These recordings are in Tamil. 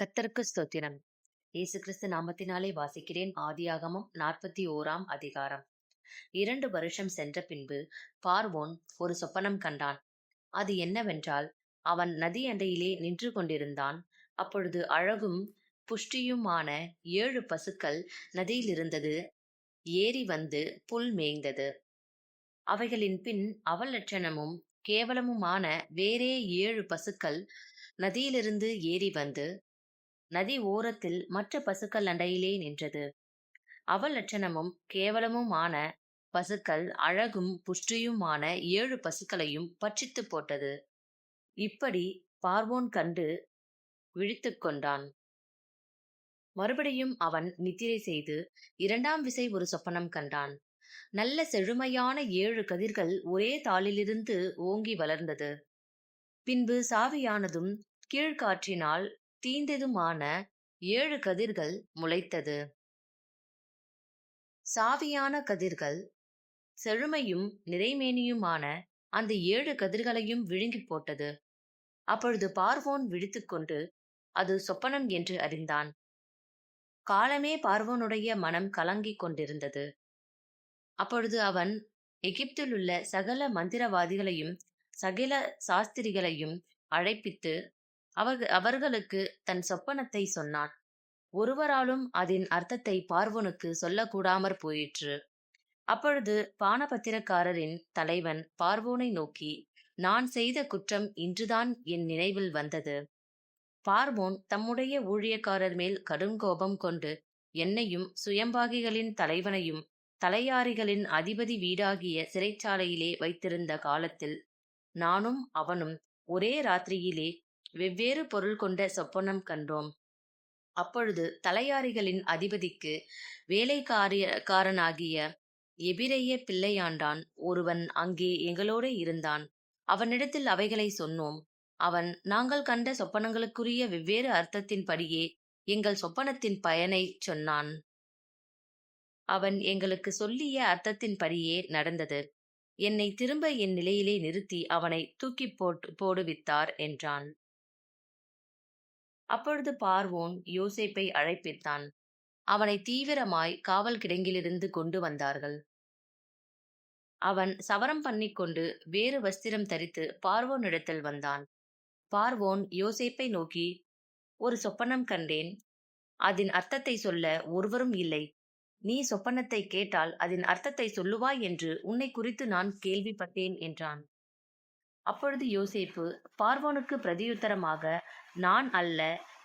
கத்தருக்கு ஸ்தோத்திரம். இயேசு கிறிஸ்து நாமத்தினாலே வாசிக்கிறேன் ஆதியாகமம் நாற்பத்தி ஓராம் அதிகாரம். இரண்டு வருஷம் சென்ற பின்பு பார்வோன் ஒரு சொப்பனம் கண்டான். அது என்னவென்றால் அவன் நதி அண்டையிலே நின்று கொண்டிருந்தான். அப்பொழுது அழகும் புஷ்டியுமான ஏழு பசுக்கள் நதியில் இருந்தது. ஏறி வந்து புல் மேய்ந்தது. அவைகளின் பின் அவலட்சணமும் கேவலமுமான வேறே ஏழு பசுக்கள் நதியிலிருந்து ஏறி வந்து நதி ஓரத்தில் மற்ற பசுக்கள் அண்டையிலே நின்றது. அவள் லட்சணமும் கேவலமுமான பசுக்கள் அழகும் புஷ்டியுமான ஏழு பசுக்களையும் பட்சித்து போட்டது. இப்படி பார்வோன் கண்டு விழித்து கொண்டான். மறுபடியும் அவன் நித்திரை செய்து இரண்டாம் விசை ஒரு சொப்பனம் கண்டான். நல்ல செழுமையான ஏழு கதிர்கள் ஒரே தாளிலிருந்து ஓங்கி வளர்ந்தது. பின்பு சாவியானதும் கீழ்காற்றினால் தீந்ததுமான ஏழு கதிர்கள் முளைத்தது. சாவியான கதிர்கள் செழுமையும் நிறைமேனியுமான அந்த ஏழு கதிர்களையும் விழுங்கி போட்டது. அப்பொழுது பார்வோன் விழித்துக்கொண்டு அது சொப்பனம் என்று அறிந்தான். காலமே பார்வோனுடைய மனம் கலங்கிக் கொண்டிருந்தது. அப்பொழுது அவன் எகிப்திலுள்ள சகல மந்திரவாதிகளையும் சகல சாஸ்திரிகளையும் அழைப்பித்து அவர் அவர்களுக்கு தன் சொப்பனத்தை சொன்னான். ஒருவராலும் அதன் அர்த்தத்தை பார்வோனுக்கு சொல்லக்கூடாமற் போயிற்று. அப்பொழுது பானபத்திரக்காரரின் தலைவன் பார்வோனை நோக்கி நான் செய்த குற்றம் இன்றுதான் என் நினைவில் வந்தது. பார்வோன் தம்முடைய ஊழியக்காரர் மேல் கடுங்கோபம் கொண்டு என்னையும் சுயம்பாகிகளின் தலைவனையும் தலையாரிகளின் அதிபதி வீடாகிய சிறைச்சாலையிலே வைத்திருந்த காலத்தில் நானும் அவனும் ஒரே ராத்திரியிலே வெவ்வேறு பொருள் கொண்ட சொப்பனம் கண்டோம். அப்பொழுது தலையாரிகளின் அதிபதிக்கு வேலைக்காரனாகிய எபிரைய பிள்ளையாண்டான். ஒருவன் அங்கே எங்களோடு இருந்தான். அவனிடத்தில் அவைகளை சொன்னோம். அவன் நாங்கள் கண்ட சொப்பனங்களுக்குரிய வெவ்வேறு அர்த்தத்தின்படியே எங்கள் சொப்பனத்தின் பயனை சொன்னான். அவன் எங்களுக்கு சொல்லிய அர்த்தத்தின்படியே நடந்தது. என்னை திரும்ப என் நிலையிலே நிறுத்தி அவனை தூக்கி போட்டு போடுவித்தார் என்றான். அப்பொழுது பார்வோன் யோசேப்பை அழைப்பித்தான் அவனை தீவிரமாய் காவல் கிடங்கிலிருந்து கொண்டு வந்தார்கள். அவன் சவரம் பண்ணிக்கொண்டு வேறு வஸ்திரம் தரித்து பார்வோனிடத்தில் வந்தான். பார்வோன் யோசேப்பை நோக்கி ஒரு சொப்பனம் கண்டேன். அதன் அர்த்தத்தை சொல்ல ஒருவரும் இல்லை. நீ சொப்பனத்தை கேட்டால் அதன் அர்த்தத்தை சொல்லுவாய் என்று உன்னை குறித்து நான் கேள்விப்பட்டேன் என்றான். அப்பொழுது யோசேப்பு பார்வோனுக்கு பிரதியுத்தரமாக நான் அல்ல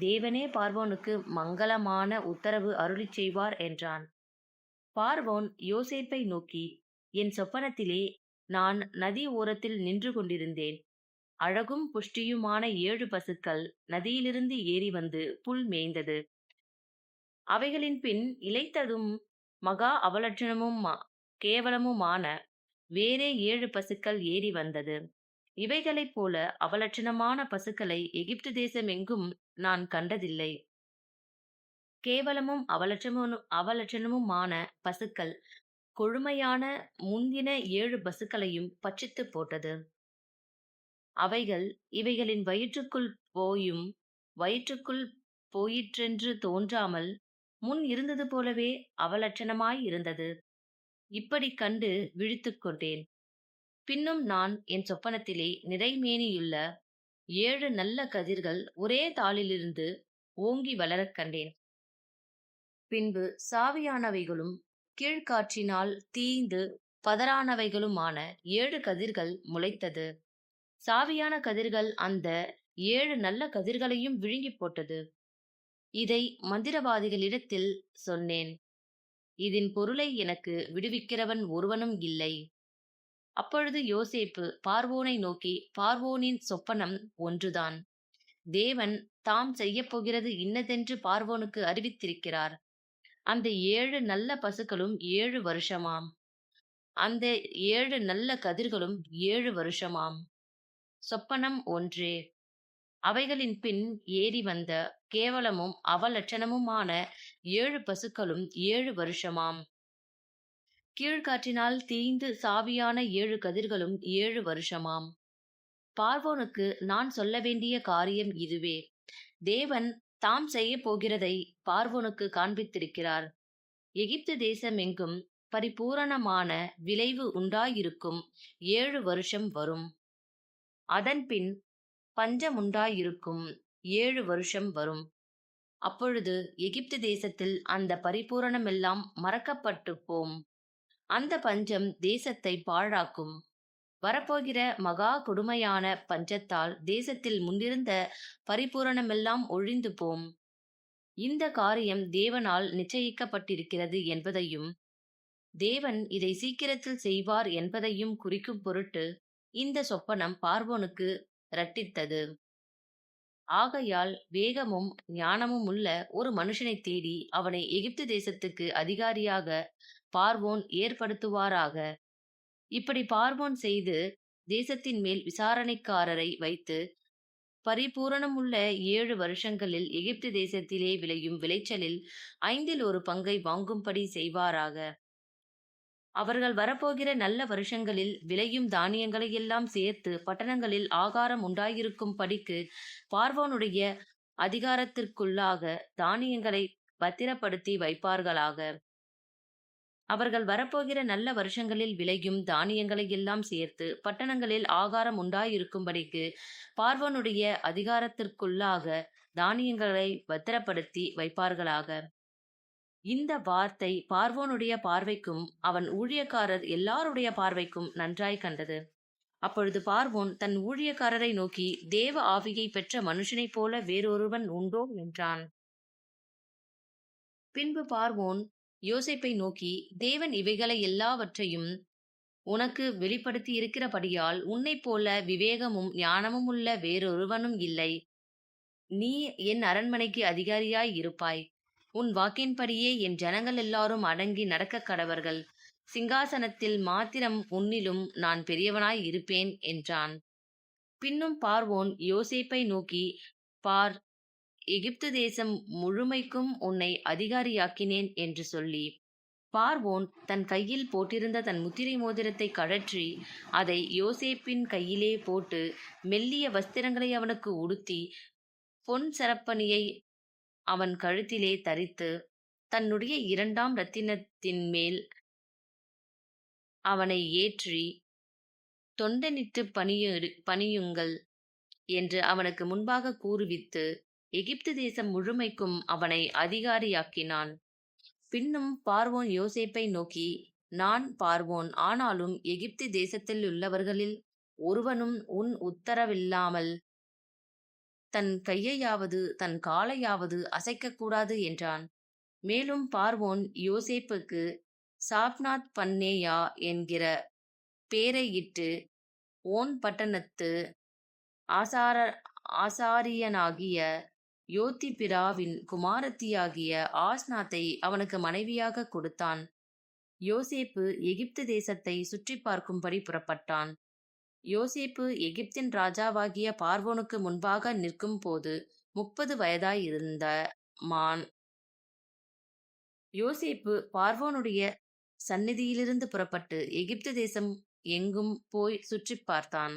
தேவனே பார்வோனுக்கு மங்களமான உத்தரவு அருளி செய்வார் என்றான். பார்வோன் யோசேப்பை நோக்கி என் சொப்பனத்திலே நான் நதி ஓரத்தில் நின்று கொண்டிருந்தேன். அழகும் புஷ்டியுமான ஏழு பசுக்கள் நதியிலிருந்து ஏறி வந்து புல் மேய்ந்தது. அவைகளின் பின் இழைத்ததும் மகா அவலட்சணமும் கேவலமுமான வேறே ஏழு பசுக்கள் ஏறி வந்தது. இவைகளைப் போல அவலட்சணமான பசுக்களை எகிப்து தேசம் எங்கும் நான் கண்டதில்லை. கேவலமும் அவலட்சமும் அவலட்சணமுமான பசுக்கள் கொழுமையான முந்தின ஏழு பசுக்களையும் பட்சித்து போட்டது. அவைகள் இவைகளின் வயிற்றுக்குள் போயும் வயிற்றுக்குள் போயிற்றென்று தோன்றாமல் முன் இருந்தது போலவே அவலட்சணமாய் இருந்தது. இப்படி கண்டு விழித்துக்கொண்டேன் பின்னும் நான் என் சொப்பனத்திலே நிறைமேனியுள்ள ஏழு நல்ல கதிர்கள் ஒரே தாளிலிருந்து ஓங்கி வளரக் கண்டேன். பின்பு சாவியானவைகளும் கீழ்காற்றினால் தீந்து பதறானவைகளுமான ஏழு கதிர்கள் முளைத்தது. சாவியான கதிர்கள் அந்த ஏழு நல்ல கதிர்களையும் விழுங்கி போட்டது. இதை மந்திரவாதிகளிடத்தில் சொன்னேன். இதன் பொருளை எனக்கு விடுவிக்கிறவன் ஒருவனும் இல்லை. அப்பொழுது யோசேப்பு பார்வோனை நோக்கி பார்வோனின் சொப்பனம் ஒன்றுதான். தேவன் தாம் செய்யப்போகிறது இன்னதென்று பார்வோனுக்கு அறிவித்திருக்கிறார். அந்த ஏழு நல்ல பசுக்களும் ஏழு வருஷமாம். அந்த ஏழு நல்ல கதிர்களும் ஏழு வருஷமாம். சொப்பனம் ஒன்றே. அவைகளின் பின் ஏறி வந்த கேவலமும் அவலட்சணமுமான ஏழு பசுக்களும் ஏழு வருஷமாம். கீழ்காற்றினால் தீய்ந்து சாவியான ஏழு கதிர்களும் ஏழு வருஷமாம். பார்வோனுக்கு நான் சொல்ல வேண்டிய காரியம் இதுவே. தேவன் தாம் செய்ய போகிறதை பார்வோனுக்கு காண்பித்திருக்கிறார். எகிப்து தேசம் எங்கும் பரிபூரணமான விளைவு உண்டாயிருக்கும் ஏழு வருஷம் வரும். அதன்பின் பஞ்சமுண்டாயிருக்கும் ஏழு வருஷம் வரும். அப்பொழுது எகிப்து தேசத்தில் அந்த பரிபூரணமெல்லாம் மறக்கப்பட்டு போம். அந்த பஞ்சம் தேசத்தை பாழாக்கும். வரப்போகிற மகா கொடுமையான பஞ்சத்தால் தேசத்தில் முன்னிருந்த பரிபூரணமெல்லாம் ஒழிந்து போம். இந்த காரியம் தேவனால் நிச்சயிக்கப்பட்டிருக்கிறது என்பதையும் தேவன் இதை சீக்கிரத்தில் செய்வார் என்பதையும் குறிக்கும் பொருட்டு இந்த சொப்பனம் பார்வோனுக்கு ரட்டித்தது ஆகையால் வேகமும் ஞானமும் உள்ள ஒரு மனுஷனை தேடி அவனை எகிப்து தேசத்துக்கு அதிகாரியாக பார்வோன் ஏற்படுத்துவாராக. இப்படி பார்வோன் செய்து தேசத்தின் மேல் விசாரணைக்காரரை வைத்து பரிபூரணமுள்ள ஏழு வருஷங்களில் எகிப்து தேசத்திலே விளையும் விளைச்சலில் ஐந்தில் ஒரு பங்கை வாங்கும்படி செய்வாராக. அவர்கள் வரப்போகிற நல்ல வருஷங்களில் விளையும் தானியங்களை எல்லாம் சேர்த்து பட்டணங்களில் ஆகாரம் உண்டாயிருக்கும் படிக்கு பார்வோனுடைய அதிகாரத்திற்குள்ளாக தானியங்களை பத்திரப்படுத்தி வைப்பார்களாக. அவர்கள் வரப்போகிற நல்ல வருஷங்களில் விளையும் தானியங்களை எல்லாம் சேர்த்து பட்டணங்களில் ஆகாரம் உண்டாயிருக்கும்படிக்கு பார்வனுடைய அதிகாரத்திற்குள்ளாக தானியங்களை பத்திரப்படுத்தி வைப்பார்களாக. இந்த வார்த்தை பார்வோனுடைய பார்வைக்கும் அவன் ஊழியக்காரர் எல்லாருடைய பார்வைக்கும் நன்றாய் கண்டது. அப்பொழுது பார்வோன் தன் ஊழியக்காரரை நோக்கி தேவ ஆவியை பெற்ற மனுஷனைப் போல வேறொருவன் உண்டோ? என்றான். பின்பு பார்வோன் யோசிப்பை நோக்கி தேவன் இவைகளை எல்லாவற்றையும் உனக்கு வெளிப்படுத்தி இருக்கிறபடியால் உன்னைப் போல விவேகமும் ஞானமும் உள்ள வேறொருவனும் இல்லை. நீ என் அரண்மனைக்கு அதிகாரியாய் இருப்பாய். உன் வாக்கின்படியே என் ஜனங்கள் எல்லாரும் அடங்கி நடக்க கடவர்கள். சிங்காசனத்தில் மாத்திரம் உன்னிலும் நான் பெரியவனாய் இருப்பேன் என்றான். பின்னும் பார்வோன் யோசேப்பை நோக்கி பார் எகிப்து தேசம் முழுமைக்கும் உன்னை அதிகாரியாக்கினேன் என்று சொல்லி பார்வோன் தன் கையில் போட்டிருந்த தன் முத்திரை மோதிரத்தை கழற்றி அதை யோசேப்பின் கையிலே போட்டு மெல்லிய வஸ்திரங்களை அவனுக்கு உடுத்தி பொன் சரப்பணியை அவன் கழுத்திலே தரித்து தன்னுடைய இரண்டாம் ரத்தினத்தின் மேல் அவனை ஏற்றி தொண்டனிட்டு பணியு பணியுங்கள் என்று அவனுக்கு முன்பாக கூறுவித்து எகிப்து தேசம் முழுமைக்கும் அவனை அதிகாரியாக்கினான். பின்னும் பார்வோன் யோசேப்பை நோக்கி நான் பார்வோன் ஆனாலும் எகிப்து தேசத்தில் உள்ளவர்களில் ஒருவனும் உன் உத்தரவில்லாமல் தன் கையையாவது தன் காலையாவது அசைக்கக்கூடாது என்றான். மேலும் பார்வோன் யோசேப்புக்கு சாப்நாத் பன்னேயா என்கிற பேரையிட்டு ஓன் பட்டணத்து ஆசார ஆசாரியனாகிய யோத்திபிராவின் குமாரத்தியாகிய ஆஸ்நாத்தை அவனுக்கு மனைவியாக கொடுத்தான். யோசேப்பு எகிப்து தேசத்தை சுற்றி பார்க்கும்படி புறப்பட்டான். யோசேப்பு எகிப்தின் ராஜாவாகிய பார்வோனுக்கு முன்பாக நிற்கும் போது முப்பது வயதாயிருந்த மான். யோசேப்பு பார்வோனுடைய சந்நிதியிலிருந்து புறப்பட்டு எகிப்து தேசம் எங்கும் போய் சுற்றி பார்த்தான்.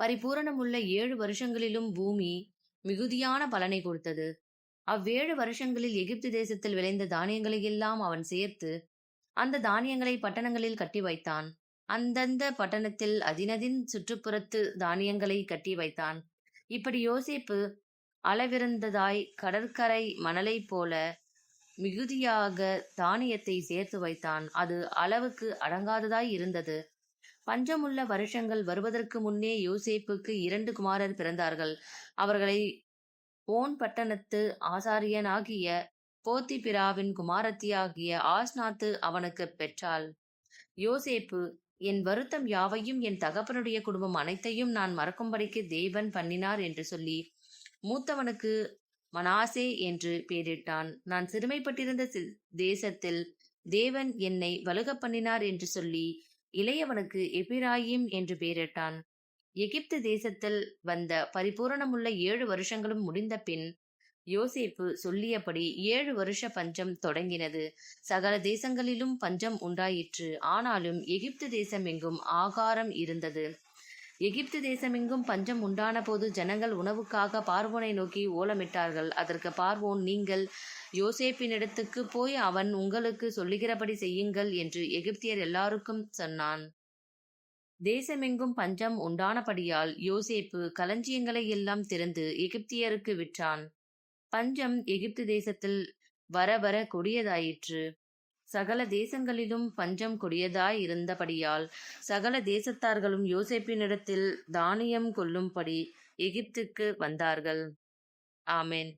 பரிபூரணமுள்ள ஏழு வருஷங்களிலும் பூமி மிகுதியான பலனை கொடுத்தது. அவ்வேழு வருஷங்களில் எகிப்து தேசத்தில் விளைந்த தானியங்களை எல்லாம் அவன் சேர்த்து அந்த தானியங்களை பட்டணங்களில் கட்டி வைத்தான். அந்தந்த பட்டணத்தில் அதினதின் சுற்றுப்புறத்து தானியங்களை கட்டி வைத்தான். இப்படி யோசிப்பு அளவிருந்ததாய் கடற்கரை மணலைப் போல மிகுதியாக தானியத்தை சேர்த்து வைத்தான். அது அளவுக்கு அடங்காததாய் இருந்தது. பஞ்சமுள்ள வருஷங்கள் வருவதற்கு முன்னே யோசேப்புக்கு இரண்டு குமாரர் பிறந்தார்கள். அவர்களை ஓன் பட்டணத்து ஆசாரியனாகிய போத்திபிராவின் குமாரத்தியாகிய ஆஸ்நாத்து அவனுக்கு பெற்றாள். யோசேப்பு என் வருத்தம் யாவையும் என் தகப்பனுடைய குடும்பம் அனைத்தையும் நான் மறக்கும்படிக்கு தேவன் பண்ணினார் என்று சொல்லி மூத்தவனுக்கு மனாசே என்று பெயரிட்டான். நான் சிறுமைப்பட்டிருந்த தேசத்தில் தேவன் என்னை வலுக பண்ணினார் என்று சொல்லி இளையவனுக்கு எபிராயிம் என்று பெயரிட்டான். எகிப்து தேசத்தில் வந்த பரிபூரணமுள்ள ஏழு வருஷங்களும் முடிந்த பின் யோசேப்பு சொல்லியபடி ஏழு வருஷ பஞ்சம் தொடங்கினது. சகல தேசங்களிலும் பஞ்சம் உண்டாயிற்று. ஆனாலும் எகிப்து தேசம் எங்கும் ஆகாரம் இருந்தது. எகிப்து தேசமெங்கும் பஞ்சம் உண்டானபோது ஜனங்கள் உணவுக்காக பார்வோனை நோக்கி ஓலமிட்டார்கள். அதற்கு பார்வோன் நீங்கள் யோசேப்பினிடத்துக்கு போய் அவன் உங்களுக்கு சொல்லுகிறபடி செய்யுங்கள் என்று எகிப்தியர் எல்லாருக்கும் சொன்னான். தேசமெங்கும் பஞ்சம் உண்டானபடியால் யோசேப்பு களஞ்சியங்களை எல்லாம் திறந்து எகிப்தியருக்கு விற்றான். பஞ்சம் எகிப்து தேசத்தில் வர வர கொடியதாயிற்று. சகல தேசங்களிலும் பஞ்சம் கொடியதாய் இருந்தபடியால் சகல தேசத்தார்களும் யோசேப்பினிடத்தில் தானியம் கொள்ளும்படி எகிப்துக்கு வந்தார்கள். ஆமேன்.